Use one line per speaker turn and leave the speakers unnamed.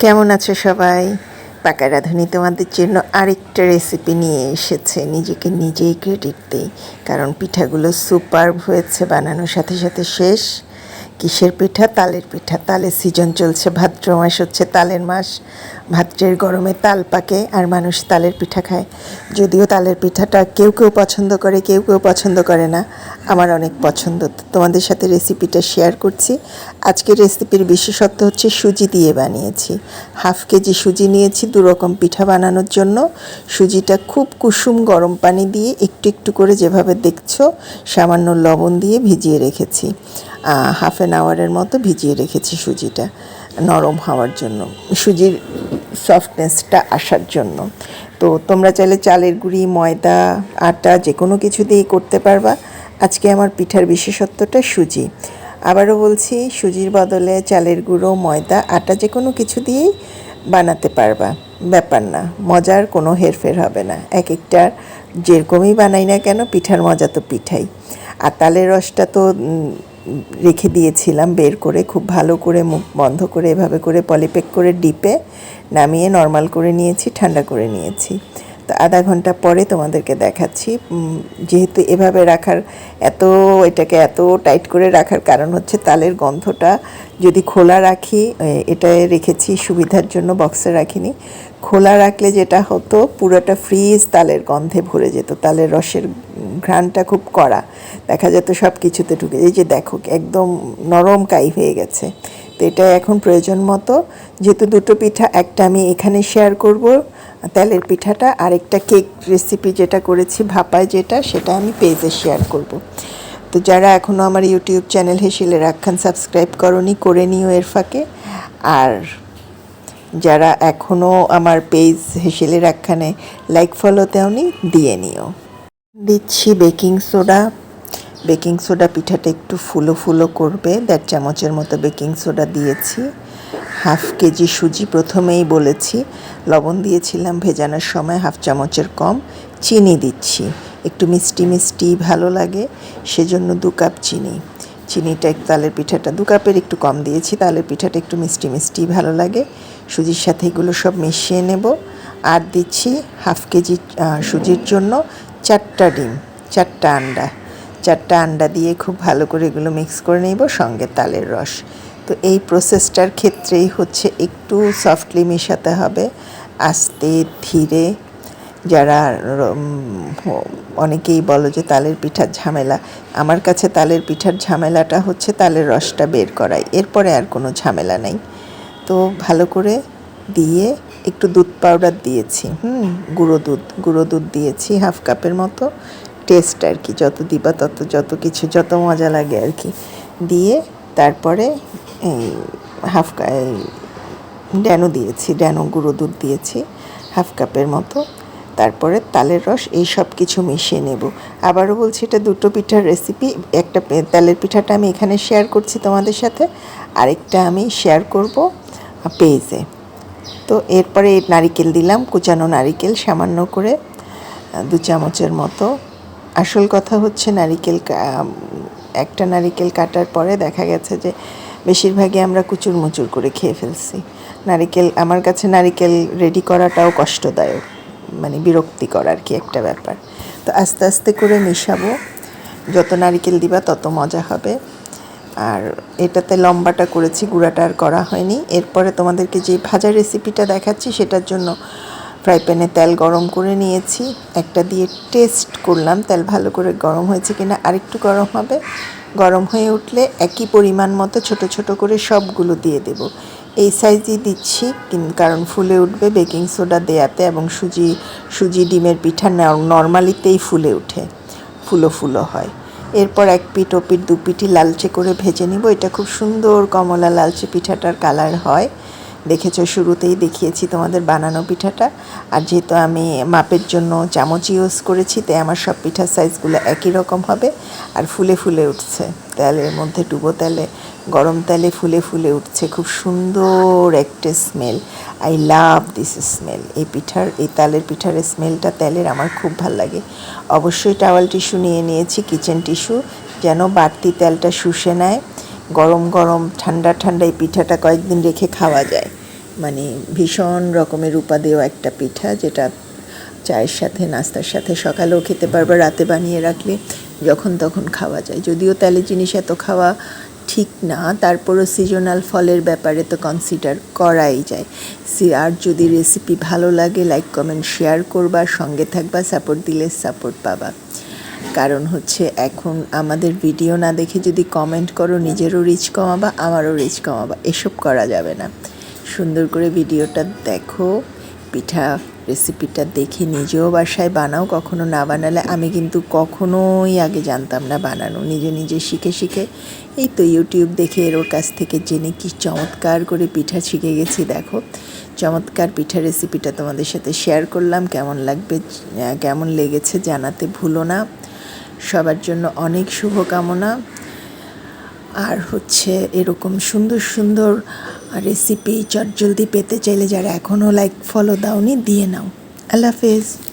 কেমন আছো সবাই? পাকা রাঁধুনি তোমাদের জন্য আরেকটা রেসিপি নিয়ে এসেছে। নিজেকে নিজেই ক্রেডিট দেই। কারণ পিঠাগুলো সুপার হয়েছে, বানানোর সাথে সাথে শেষ। কিসের পিঠা? তালের পিঠা। তালের সিজন চলছে, ভাদ্র মাস হচ্ছে তালের মাস। ভাদ্রের গরমে তাল পাকে আর মানুষ তালের পিঠা খায়। যদিও তালের পিঠাটা কেউ কেউ পছন্দ করে, কেউ কেউ পছন্দ করে না। আমার অনেক পছন্দ। তোমাদের সাথে রেসিপিটা শেয়ার করছি। আজকের রেসিপির বিশেষত্ব হচ্ছে সুজি দিয়ে বানিয়েছি। হাফ কেজি সুজি নিয়েছি দু রকম পিঠা বানানোর জন্য। সুজিটা খুব কুসুম গরম পানি দিয়ে একটু একটু করে যেভাবে দেখছ, সামান্য লবণ দিয়ে ভিজিয়ে রেখেছি। হাফ অ্যান আওয়ারের মতো ভিজিয়ে রেখেছি সুজিটা নরম হওয়ার জন্য, সুজির সফটনেসটা আসার জন্য। তো তোমরা চাইলে চালের গুঁড়ি, ময়দা, আটা যে কোনো কিছু দিয়ে করতে পারবা। আজকে আমার পিঠার বিশেষত্বটা সুজি। আবারও বলছি, সুজির বদলে চালের গুঁড়ো, ময়দা, আটা যে কোনো কিছু দিয়েই বানাতে পারবা। ব্যাপার না, মজার কোনো হেরফের হবে না। এক একটার যেরকমই বানাই না কেন, পিঠার মজা তো পিঠাই। আর তালের রসটা তো রেখে দিয়েছিলাম বের করে, খুব ভালো করে মুখ বন্ধ করে, এভাবে করে পলিপ্যাক করে ডিপে নামিয়ে নর্মাল করে নিয়েছি, ঠান্ডা করে নিয়েছি। তো আধা ঘণ্টা পরে তোমাদেরকে দেখাচ্ছি। যেহেতু এভাবে রাখার এত, এটাকে এত টাইট করে রাখার কারণ হচ্ছে তালের গন্ধটা যদি খোলা রাখি এটা রেখেছি সুবিধার জন্য, বক্সে রাখিনি। খোলা রাখলে যেটা হতো, পুরোটা ফ্রিজ তালের গন্ধে ভরে যেত, তালের রসের ঘ্রাণটা খুব কড়া। দেখা যেত সব কিছুতে ঢুকে, এই যে দেখো, একদম নরম কাই হয়ে গেছে। তো এটা এখন প্রয়োজন মতো। যেহেতু দুটো পিঠা, একটা আমি এখানে শেয়ার করব, তেলের পিঠাটা আরেকটা কেক রেসিপি যেটা করেছি, ভাপায় যেটা, সেটা আমি পেজে শেয়ার করব। তো যারা এখনও আমার ইউটিউব চ্যানেল হেসিলে রাখান সাবস্ক্রাইব করনি, করে নিও এর ফাঁকে। আর যারা এখনও আমার পেজ হেসেলে রাখানে লাইক ফলো দেওনি দিয়ে নিও। দিচ্ছি বেকিং সোডা বেকিং সোডা পিঠাটা একটু ফুলো ফুলো করবে। দেড় চামচের মতো বেকিং সোডা দিয়েছি। হাফ কেজি সুজি প্রথমেই বলেছি। লবণ দিয়েছিলাম ভেজানোর সময়, হাফ চামচের কম। চিনি দিচ্ছি। একটু মিষ্টি মিষ্টি ভালো লাগে, সেজন্য দু কাপ চিনি। চিনিটা তালের পিঠাটা দু কাপের একটু কম দিয়েছি। তালের পিঠাটা একটু মিষ্টি মিষ্টি ভালো লাগে। সুজির সাথে এগুলো সব মিশিয়ে নেব। আর দিচ্ছি হাফ কেজি সুজির জন্য চারটা ডিম, চারটা আন্ডা। চারটা আন্ডা দিয়ে খুব ভালো করে এগুলো মিক্স করে নেব সঙ্গে তালের রস। তো এই প্রসেসটার ক্ষেত্রেই হচ্ছে একটু সফটলি মেশাতে হবে, আস্তে ধীরে। যারা অনেকেই বলো যে তালের পিঠার ঝামেলা। আমার কাছে তালের পিঠার ঝামেলাটা হচ্ছে তালের রসটা বের করাই এরপরে আর কোনো ঝামেলা নেই। তো ভালো করে দিয়ে একটু দুধ পাউডার দিয়েছি, হুম, গুঁড়ো দুধ গুঁড়ো দুধ দিয়েছি হাফ কাপের মতো। টেস্ট আর কি, যত দিবা তত, যত কিছু, যত মজা লাগে আর কি। দিয়ে তারপরে এই হাফ ড্যানো দিয়েছি, ড্যানো গুঁড়ো দুধ দিয়েছি হাফ কাপের মতো। তারপরে তালের রস, এই সব কিছু মিশিয়ে নেব। আবারও বলছি, এটা দুটো পিঠার রেসিপি একটা তালের পিঠাটা আমি এখানে শেয়ার করছি তোমাদের সাথে। আরেকটা আমি শেয়ার করব পেজে। তো এরপরে নারিকেল দিলাম, কুচানো নারিকেল সামান্য করে, দু চামচের মতো। আসল কথা হচ্ছে নারিকেল একটা নারিকেল কাটার পরে দেখা গেছে যে বেশিরভাগই আমরা কুচুর মুচুর করে খেয়ে ফেলছি। নারিকেল, আমার কাছে নারিকেল রেডি করাটাও কষ্টদায়ক মানে বিরক্তিকর আর কি একটা ব্যাপার। তো আস্তে আস্তে করে মেশাবো, যত নারিকেল দিবা তত মজা হবে। আর এটাতে লম্বাটা করেছি, গুঁড়াটা আর করা হয়নি। এরপরে তোমাদেরকে যে ভাজা রেসিপিটা দেখাচ্ছি, সেটার জন্য ফ্রাই প্যানে তেল গরম করে নিয়েছি। একটা দিয়ে টেস্ট করলাম, তেল ভালো করে গরম হয়েছে কিনা। আরেকটু গরম হবে। গরম হয়ে উঠলে একই পরিমাণ মতো ছোট ছোট করে সবগুলো দিয়ে দেব। এই সাইজই দিচ্ছি কারণ ফুলে উঠবে বেকিং সোডা দেয়াতে এবং সুজি সুজি ডিমের পিঠা নর্মালিতেই ফুলে ওঠে ফুলো ফুলো হয়। এরপর এক পিঠ ও পিঠ দু পিঠি লালচে করে ভেজে নিব। এটা খুব সুন্দর কমলা লালচে পিঠাটার কালার হয়। দেখেছ, শুরুতেই দেখিয়েছি তোমাদের বানানো পিঠাটা। আর যেহেতু আমি মাপের জন্য চামচ ইউজ করেছি, তাই আমার সব পিঠার সাইজগুলো একই রকম হবে আর ফুলে ফুলে উঠছে। তেলের মধ্যে ডুবো তেলে, গরম তেলে ফুলে ফুলে উঠছে। খুব সুন্দর একটা smell I love this smell এই পিঠার, এই তালের পিঠার স্মেলটা তেলের আমার খুব ভালো লাগে। অবশ্যই টাওয়াল টিস্যু নিয়ে নিয়েছি কিচেন টিস্যু যেন বাড়তি তেলটা শুষে নেয়। গরম গরম ঠান্ডা ঠান্ডা এই পিঠাটা কয়েকদিন রেখে খাওয়া যায়। মানে ভীষণ রকমের উপাদেয় একটা পিঠা যেটা চায়ের সাথে, নাস্তার সাথে, সকালেও খেতে পারবে, রাতে বানিয়ে রাখলে যখন তখন খাওয়া যায়। যদিও তেলের জিনিস এত খাওয়া ঠিক না, তারপরও সিজনাল ফলের ব্যাপারে তো কনসিডার করাই যায়। সি আর যদি রেসিপি ভালো লাগে লাইক কমেন্ট শেয়ার করবা, সঙ্গে থাকবা সাপোর্ট দিলে সাপোর্ট পাবা। কারণ হচ্ছে এখন আমাদের ভিডিও না দেখে যদি কমেন্ট করো, নিজেরও রিচ কমাবা, আমারও রিচ কমাবা। এসব করা যাবে না। সুন্দর করে ভিডিওটা দেখো, পিঠা রেসিপিটা দেখে নিজেও বাসায় বানাও। কখনো না বানালে আমি কিন্তু কখনোই আগে জানতাম না বানানো। নিজে নিজে শিখে শিখে, এই তো ইউটিউব দেখে এর ওর কাছ থেকে জেনে কি চমৎকার করে পিঠা শিখে গেছি, দেখো। চমৎকার পিঠা রেসিপিটা তোমাদের সাথে শেয়ার করলাম। কেমন লাগবে কেমন লেগেছে জানাতে ভুলো না। সবার জন্য অনেক শুভকামনা। আর হচ্ছে এরকম সুন্দর সুন্দর রেসিপি চটজলদি পেতে চাইলে যারা এখনও লাইক ফলো দাওনি, দিয়ে নাও। আল্লাহ হাফেজ।